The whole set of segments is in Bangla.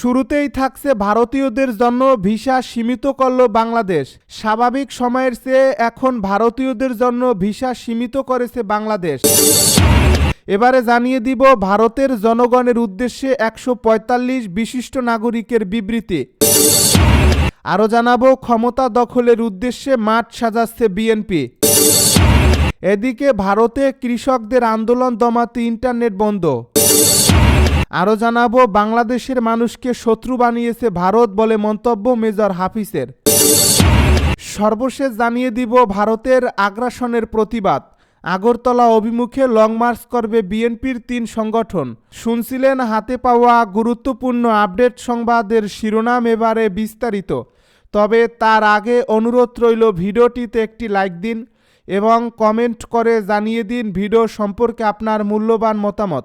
শুরুতেই থাকছে ভারতীয়দের জন্য ভিসা সীমিত করল বাংলাদেশ। স্বাভাবিক সময়ের চেয়ে এখন ভারতীয়দের জন্য ভিসা সীমিত করেছে বাংলাদেশ। এবারে জানিয়ে দিব ভারতের জনগণের উদ্দেশ্যে একশো বিশিষ্ট নাগরিকের বিবৃতি। আরও জানাব, ক্ষমতা দখলের উদ্দেশ্যে মাঠ সাজাচ্ছে বিএনপি। এদিকে ভারতে কৃষকদের আন্দোলন দমাতে ইন্টারনেট বন্ধ। আরও জানাব, বাংলাদেশের মানুষকে শত্রু বানিয়েছে ভারত বলে মন্তব্য মেজর হাফিজের। সর্বশেষ জানিয়ে দিব, ভারতের আগ্রাসনের প্রতিবাদ। আগরতলা অভিমুখে লং মার্চ করবে বিএনপির তিন সংগঠন। শুনছিলেন, হাতে পাওয়া গুরুত্বপূর্ণ আপডেট সংবাদের শিরোনাম এবারে বিস্তারিত। তবে তার আগে অনুরোধ রইল, ভিডিওটিতে একটি লাইক দিন এবং কমেন্ট করে জানিয়ে দিন ভিডিও সম্পর্কে আপনার মূল্যবান মতামত।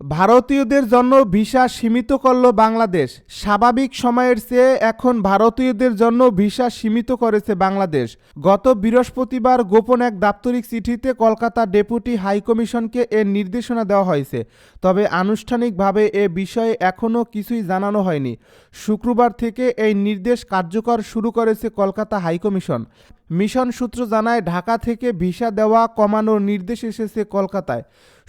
ভারতীয়দের জন্য ভিসা সীমিত করল বাংলাদেশ। স্বাভাবিক সময়ের চেয়ে এখন ভারতীয়দের জন্য ভিসা সীমিত করেছে বাংলাদেশ। গত বৃহস্পতিবার গোপন এক দাপ্তরিক চিঠিতে কলকাতা ডেপুটি হাইকমিশনকে এর নির্দেশনা দেওয়া হয়েছে। তবে আনুষ্ঠানিকভাবে এ বিষয়ে এখনও কিছুই জানানো হয়নি। শুক্রবার থেকে এই নির্দেশ কার্যকর শুরু করেছে কলকাতা হাইকমিশন। মিশন সূত্র জানায়, ঢাকা থেকে ভিসা দেওয়া কমানোর নির্দেশ এসেছে কলকাতায়।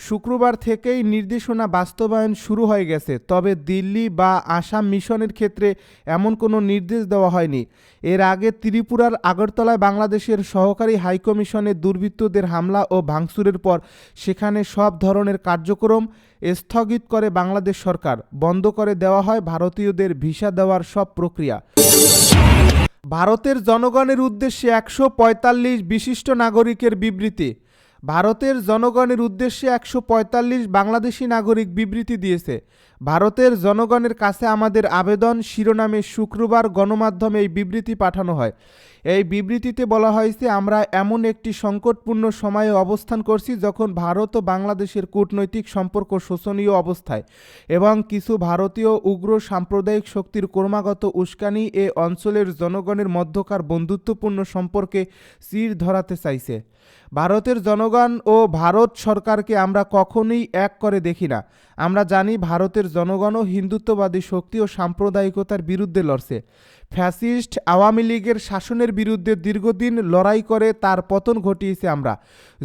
শুক্রবার থেকেই নির্দেশনা বাস্তবায়ন শুরু হয়ে গেছে, তবে দিল্লি বা আসাম মিশনের ক্ষেত্রে এমন কোনো নির্দেশ দেওয়া হয়নি। এর আগে ত্রিপুরার আগরতলায় বাংলাদেশের সহকারী হাইকমিশনে দুর্বৃত্তদের হামলা ও ভাঙচুরের পর সেখানে সব ধরনের কার্যক্রম স্থগিত করে বাংলাদেশ সরকার। বন্ধ করে দেওয়া হয় ভারতীয়দের ভিসা দেওয়ার সব প্রক্রিয়া। ভারতের জনগণের উদ্দেশ্যে একশো বিশিষ্ট নাগরিকের বিবৃতি। ভারতের জনগণের উদ্দেশ্যে একশো পঁয়তাল্লিশ বাংলাদেশি নাগরিক বিবৃতি দিয়েছে। ভারতের জনগণের কাছে আমাদের আবেদন শিরোনামে শুক্রবার গণমাধ্যমে এই বিবৃতি পাঠানো হয়। এই বিবৃতিতে বলা হয়েছে, আমরা এমন একটি সংকটপূর্ণ সময়ে অবস্থান করছি যখন ভারত ও বাংলাদেশের কূটনৈতিক সম্পর্ক শোষণীয় অবস্থায় এবং কিছু ভারতীয়, উগ্র সাম্প্রদায়িক শক্তির ক্রমাগত উস্কানি এ অঞ্চলের জনগণের মধ্যকার বন্ধুত্বপূর্ণ সম্পর্কে চির ধরাতে চাইছে। ভারতের জনগণ ও ভারত সরকারকে আমরা কখনোই এক করে দেখি না। আমরা জানি ভারতের জনগণও হিন্দুত্ববাদী শক্তি ও সাম্প্রদায়িকতার বিরুদ্ধে লড়ছে। ফ্যাসিস্ট আওয়ামী লীগের শাসনের বিরুদ্ধে দীর্ঘদিন লড়াই করে তার পতন ঘটিয়েছে আমরা।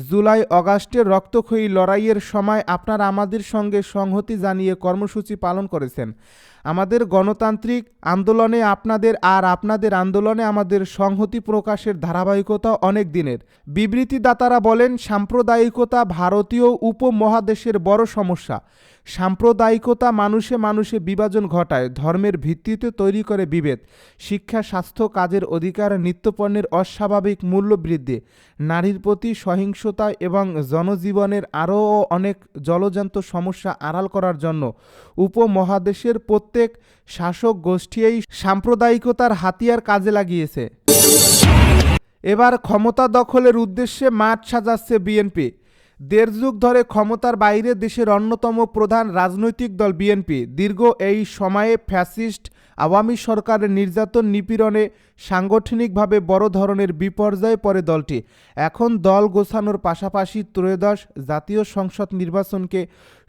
জুলাই অগাস্টের রক্তক্ষয়ী লড়াইয়ের সময় আপনারা আমাদের সঙ্গে সংহতি জানিয়ে কর্মসূচি পালন করেছেন। আমাদের গণতান্ত্রিক আন্দোলনে আপনাদের আর আপনাদের আন্দোলনে আমাদের সংহতি প্রকাশের ধারাবাহিকতা অনেক দিনের। বিবৃতিদাতারা বলেন, সাম্প্রদায়িকতা ভারতীয় উপমহাদেশের বড় সমস্যা। সাম্প্রদায়িকতা মানুষে মানুষে বিভাজন ঘটায়, ধর্মের ভিত্তিতে তৈরি করে বিভেদ। শিক্ষা, স্বাস্থ্য, কাজের অধিকার, নিত্যপণ্যের অস্বাভাবিক মূল্য বৃদ্ধি, নারীর প্রতি সহিংসতা এবং জনজীবনের আরও অনেক জলজান্ত সমস্যা আড়াল করার জন্য উপমহাদেশের প্রত্যেক শাসক গোষ্ঠী এই সাম্প্রদায়িকতার হাতিয়ার কাজে লাগিয়েছে। এবার ক্ষমতা দখলের উদ্দেশ্যে মাঠ সাজাচ্ছে বিএনপি। দেড় যুগ ধরে ক্ষমতার বাইরে দেশের অন্যতম প্রধান রাজনৈতিক দল বিএনপি। দীর্ঘ এই সময়ে ফ্যাসিস্ট আওয়ামী সরকারের নির্যাতন নিপীড়নে সাংগঠনিকভাবে বড় ধরনের বিপর্যয়ে পড়ে দলটি। এখন দল গোছানোর পাশাপাশি ত্রয়োদশ জাতীয় সংসদ নির্বাচনকে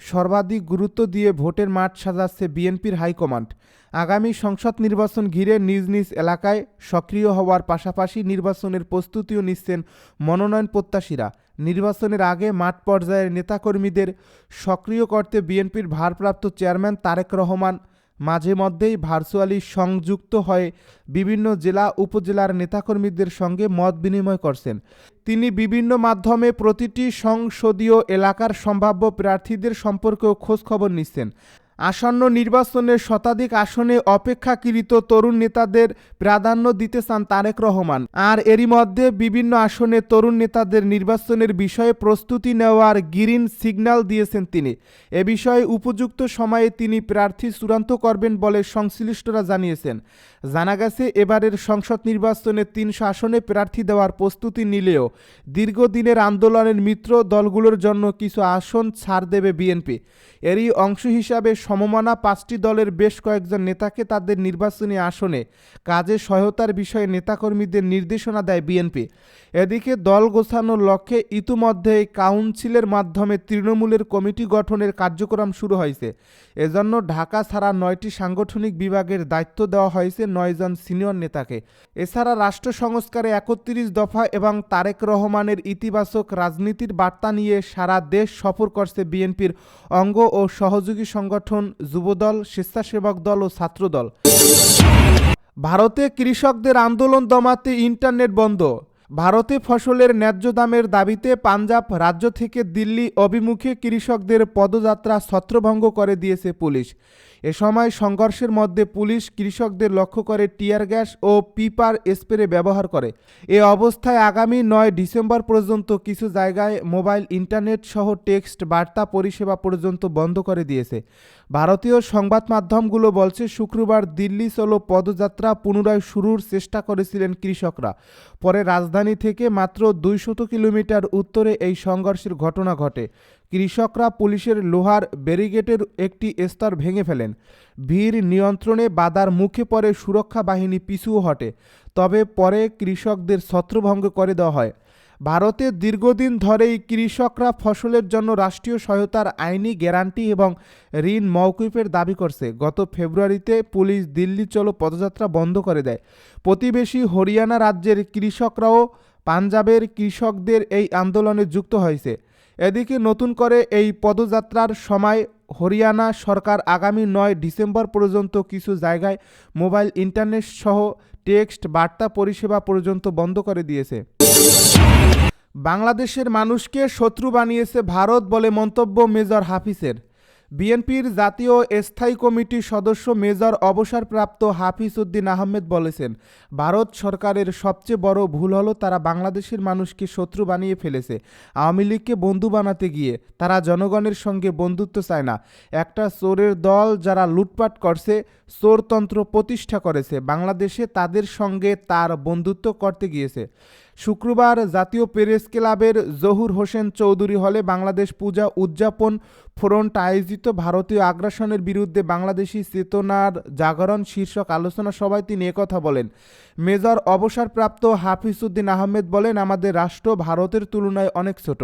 সর্বাধিক গুরুত্ব দিয়ে ভোটের মাঠ সাজাচ্ছে বিএনপির হাইকমান্ড। আগামী সংসদ নির্বাচন ঘিরে নিজ নিজ এলাকায় সক্রিয় হওয়ার পাশাপাশি নির্বাচনের প্রস্তুতিও নিচ্ছেন মনোনয়ন প্রত্যাশীরা। নির্বাচনের আগে মাঠ পর্যায়ের নেতাকর্মীদের সক্রিয় করতে বিএনপির ভারপ্রাপ্ত চেয়ারম্যান তারেক রহমান মাঝে মধ্যেই ভার্চুয়ালি সংযুক্ত হয়ে বিভিন্ন জেলা, উপজেলার নেতাকর্মীদের সঙ্গে মত বিনিময় করছেন। তিনি বিভিন্ন মাধ্যমে প্রতিটি সংসদীয় এলাকার সম্ভাব্য প্রার্থীদের সম্পর্কেও খোঁজখবর নিচ্ছেন। আসন্ন নির্বাচনে শতাধিক আসনে অপেক্ষাকৃত তরুণ নেতাদের প্রাধান্য দিতে চান তারেক রহমান। আর এরই মধ্যে বিভিন্ন আসনে তরুণ নেতাদের নির্বাচনের বিষয়ে প্রস্তুতি নেওয়ার গ্রিন সিগন্যাল দিয়েছেন তিনি। এ বিষয়ে উপযুক্ত সময়ে তিনি প্রার্থী চূড়ান্ত করবেন বলে সংশ্লিষ্টরা জানিয়েছেন। জানা গেছে, এবারের সংসদ নির্বাচনে তিনশো আসনে প্রার্থী দেওয়ার প্রস্তুতি নিলেও দীর্ঘদিনের আন্দোলনের মিত্র দলগুলোর জন্য কিছু আসন ছাড় দেবে বিএনপি। এরই অংশ হিসাবে সমমানা পাঁচটি দলের বেশ কয়েকজন নেতাকে তাদের নির্বাচনী আসনে কাজে সহায়তার বিষয়ে নেতাকর্মীদের নির্দেশনা দেয় বিএনপি। এদিকে দল গোছানোর লক্ষ্যে ইতিমধ্যেই কাউন্সিলের মাধ্যমে তৃণমূলের কমিটি গঠনের কার্যক্রম শুরু হয়েছে। এজন্য ঢাকা ছাড়া নয়টি সাংগঠনিক বিভাগের দায়িত্ব দেওয়া হয়েছে নয়জন সিনিয়র নেতাকে। এছাড়া রাষ্ট্র সংস্কারে একত্রিশ দফা এবং তারেক রহমানের ইতিবাচক রাজনীতির বার্তা নিয়ে সারা দেশ সফর করছে বিএনপির অঙ্গ ও সহযোগী সংগঠন যুবদল, স্বেচ্ছাসেবক দল ও ছাত্রদল। ভারতে কৃষকদের আন্দোলন দমাতে ইন্টারনেট বন্ধ। ভারতে ফসলের ন্যায্য দামের দাবিতে পাঞ্জাব রাজ্য থেকে দিল্লি অভিমুখে কৃষকদের পদযাত্রা ছত্রভঙ্গ করে দিয়েছে পুলিশ। এ সময় সংঘর্ষের মধ্যে পুলিশ কৃষকদের লক্ষ্য করে টিয়ার গ্যাস ও পিপার স্প্রে ব্যবহার করে। এ অবস্থায় আগামী নয় ডিসেম্বর পর্যন্ত কিছু জায়গায় মোবাইল, ইন্টারনেট সহ টেক্সট বার্তা পরিষেবা পর্যন্ত বন্ধ করে দিয়েছে। ভারতীয় সংবাদ মাধ্যমগুলো বলছে, শুক্রবার দিল্লি চলো পদযাত্রা পুনরায় শুরুর চেষ্টা করেছিলেন কৃষকরা। পরে রাজধানী থেকে মাত্র দুইশত কিলোমিটার উত্তরে এই সংঘর্ষের ঘটনা ঘটে। কৃষকরা পুলিশের লোহার ব্যারিগেটের একটি স্তর ভেঙে ফেলেন। ভিড় নিয়ন্ত্রণে বাধার মুখে পড়ে সুরক্ষা বাহিনী পিছুও হটে, তবে পরে কৃষকদের ছত্রভঙ্গ করে দেওয়া হয়। ভারতে দীর্ঘদিন ধরেই কৃষকরা ফসলের জন্য রাষ্ট্রীয় সহায়তার আইনি গ্যারান্টি এবং ঋণ মওকুফের দাবি করছে। গত ফেব্রুয়ারিতে পুলিশ দিল্লি চলো পদযাত্রা বন্ধ করে দেয়। প্রতিবেশী হরিয়ানা রাজ্যের কৃষকরাও পাঞ্জাবের কৃষকদের এই আন্দোলনে যুক্ত হয়েছে। এদিকে নতুন করে এই পদযাত্রার সময় হরিয়ানা সরকার আগামী নয় ডিসেম্বর পর্যন্ত কিছু জায়গায় মোবাইল ইন্টারনেট সহ টেক্সট বার্তা পরিষেবা পর্যন্ত বন্ধ করে দিয়েছে। বাংলাদেশের মানুষকে শত্রু বানিয়েছে ভারত বলে মন্তব্য মেজর হাফিজের। বিএনপির জাতীয় স্থায়ী কমিটির সদস্য মেজর অবসরপ্রাপ্ত হাফিজ উদ্দিন আহমেদ বলেছেন, ভারত সরকারের সবচেয়ে বড় ভুল হলো তারা বাংলাদেশের মানুষকে শত্রু বানিয়ে ফেলেছে। আওয়ামী লীগকে বন্ধু বানাতে গিয়ে তারা জনগণের সঙ্গে বন্ধুত্ব চায় না। একটা চোরের দল যারা লুটপাট করছে, চোরতন্ত্র প্রতিষ্ঠা করেছে, বাংলাদেশে তাদের সঙ্গে তার বন্ধুত্ব করতে গিয়েছে। শুক্রবার জাতীয় প্রেস ক্লাবের জহুর হোসেন চৌধুরী হলে বাংলাদেশ পূজা উদযাপন ফ্রন্ট আয়োজিত ভারতীয় আগ্রাসনের বিরুদ্ধে বাংলাদেশি চেতনার জাগরণ শীর্ষক আলোচনা সভায় তিনি একথা বলেন, মেজর অবসরপ্রাপ্ত হাফিজউদ্দিন আহমেদ বলেন, আমাদের রাষ্ট্র ভারতের তুলনায় অনেক ছোট,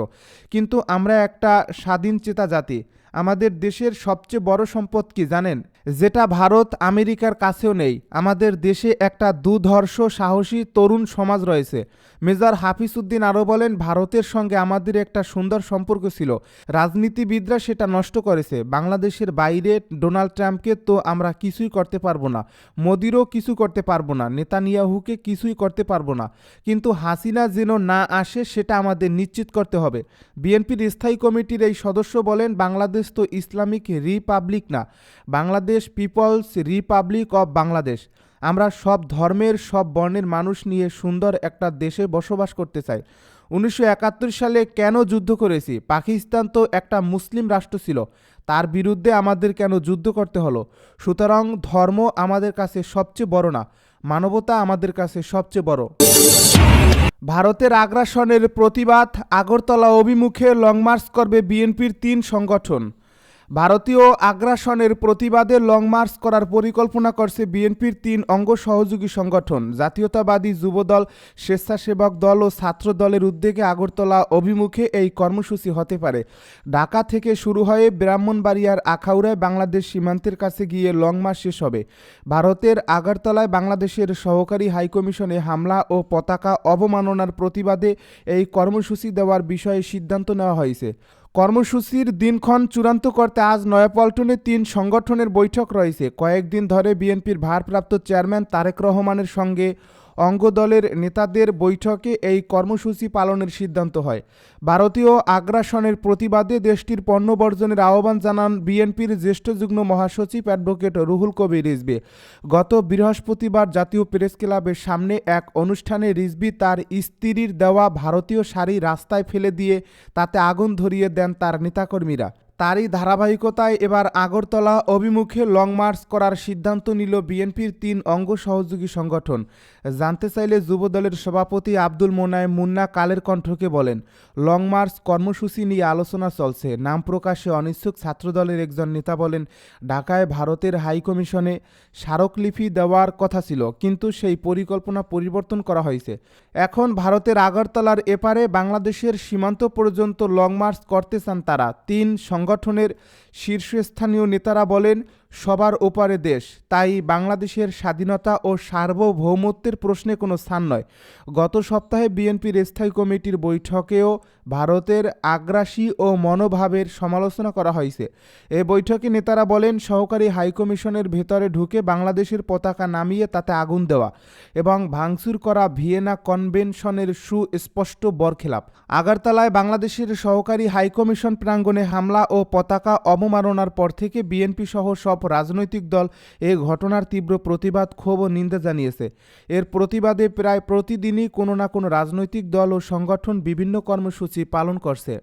কিন্তু আমরা একটা স্বাধীন চেতা জাতি, আমাদের দেশের সবচেয়ে বড় সম্পদ কি জানেন? যেটা ভারত আমেরিকার কাছেও নেই। আমাদের দেশে একটা দুধর্ষ, সাহসী, তরুণ সমাজ রয়েছে। মেজর হাফিজউদ্দিন আরও বলেন, ভারতের সঙ্গে আমাদের একটা সুন্দর সম্পর্ক ছিল। রাজনীতিবিদরা সেটা নষ্ট করেছে। বাংলাদেশের বাইরে ডোনাল্ড ট্রাম্পকে তো আমরা কিছুই করতে পারব না। মোদিরও কিছু করতে পারব না। নেতানিয়াহুকে কিছুই করতে পারব না। কিন্তু হাসিনা যেন না আসে, সেটা আমাদের নিশ্চিত করতে হবে। বিএনপির স্থায়ী কমিটির এই সদস্য বলেন, বাংলাদেশ তো ইসলামিক রিপাবলিক না। Bangladesh people's republic of Bangladesh. আমরা সব ধর্মের, সব বর্ণের মানুষ নিয়ে সুন্দর একটা দেশে বসবাস করতে চাই। উনিশশো একাত্তর সালে কেন যুদ্ধ করেছি? পাকিস্তান তো একটা মুসলিম রাষ্ট্র ছিল। তার বিরুদ্ধে আমাদের কেন যুদ্ধ করতে হলো? সুতরাং ধর্ম আমাদের কাছে সবচেয়ে বড় না, মানবতা আমাদের কাছে সবচেয়ে বড়। ভারতের আগ্রাসনের প্রতিবাদ আগরতলা অভিমুখে লং মার্চ করবে বিএনপির তিন সংগঠন। ভারতীয় আগ্রাসনের প্রতিবাদে লং মার্চ করার পরিকল্পনা করছে বিএনপির তিন অঙ্গ সহযোগী সংগঠন। জাতীয়তাবাদী যুবদল, স্বেচ্ছাসেবক দল ও ছাত্র দলের উদ্যোগে আগরতলা অভিমুখে এই কর্মসূচি হতে পারে। ঢাকা থেকে শুরু হয়ে ব্রাহ্মণবাড়িয়ার আখাউড়ায় বাংলাদেশ সীমান্তের কাছে গিয়ে লং মার্চ শেষ হবে। ভারতের আগরতলায় বাংলাদেশের সহকারী হাইকমিশনে হামলা ও পতাকা অবমাননার প্রতিবাদে এই কর্মসূচি দেওয়ার বিষয়ে সিদ্ধান্ত নেওয়া হয়েছে। কর্মসূচির দিনক্ষণ চূড়ান্ত করতে আজ নয়াপল্টনে তিন সংগঠনের বৈঠক রয়েছে। কয়েকদিন ধরে বিএনপির ভারপ্রাপ্ত চেয়ারম্যান তারেক রহমানের সঙ্গে অঙ্গদলের নেতাদের বৈঠকে এই কর্মসূচি পালনের সিদ্ধান্ত হয়। ভারতীয় আগ্রাসনের প্রতিবাদে দেশটির পণ্য বর্জনের আহ্বান জানান বিএনপির জ্যেষ্ঠ যুগ্ম মহাসচিব অ্যাডভোকেট রুহুল কবির রিজবি গত বৃহস্পতিবার জাতীয় প্রেস ক্লাবের সামনে এক অনুষ্ঠানে রিজবি তার স্ত্রীর দেওয়া ভারতীয় শাড়ি রাস্তায় ফেলে দিয়ে তাতে আগুন ধরিয়ে দেন তার নেতাকর্মীরা। তারই ধারাবাহিকতায় এবার আগরতলা অভিমুখে লং মার্চ করার সিদ্ধান্ত নিল বিএনপির তিন অঙ্গ সহযোগী সংগঠন। জানতে চাইলে যুবদলের সভাপতি আব্দুল মোনায় মুন্না কালের কণ্ঠকে বলেন, লং মার্চ কর্মসূচি নিয়ে আলোচনা চলছে। নাম প্রকাশে অনিচ্ছুক ছাত্রদলের একজন নেতা বলেন, ঢাকায় ভারতের হাইকমিশনে স্মারকলিপি দেওয়ার কথা ছিল, কিন্তু সেই পরিকল্পনা পরিবর্তন করা হয়েছে। এখন ভারতের আগরতলার এপারে বাংলাদেশের সীমান্ত পর্যন্ত লং মার্চ করতে চান তারা। তিন সংগঠনের শীর্ষস্থানীয় নেতারা বলেন সবার ওপারে দেশ। তাই বাংলাদেশের স্বাধীনতা ও সার্বভৌমত্বের প্রশ্নে কোনো স্থান নয়। গত সপ্তাহে বিএনপির স্থায়ী কমিটির বৈঠকেও ভারতের আগ্রাসী ও মনোভাবের সমালোচনা করা হয়েছে। এ বৈঠকে নেতারা বলেন, সহকারী হাইকমিশনের ভেতরে ঢুকে বাংলাদেশের পতাকা নামিয়ে তাতে আগুন দেওয়া এবং ভাঙচুর করা ভিয়েনা কনভেনশনের সুস্পষ্ট বরখেলাপ। আগারতলায় বাংলাদেশের সহকারী হাইকমিশন প্রাঙ্গণে হামলা ও পতাকা অবমাননার পর থেকে বিএনপি সহ সব রাজনৈতিক দল এ ঘটনার তীব্র প্রতিবাদ ক্ষোভ ও নিন্দা জানিয়েছে। এর প্রতিবাদে প্রায় প্রতিদিনই কোনো না কোনো রাজনৈতিক দল ও সংগঠন বিভিন্ন কর্মসূচি পালন করছে।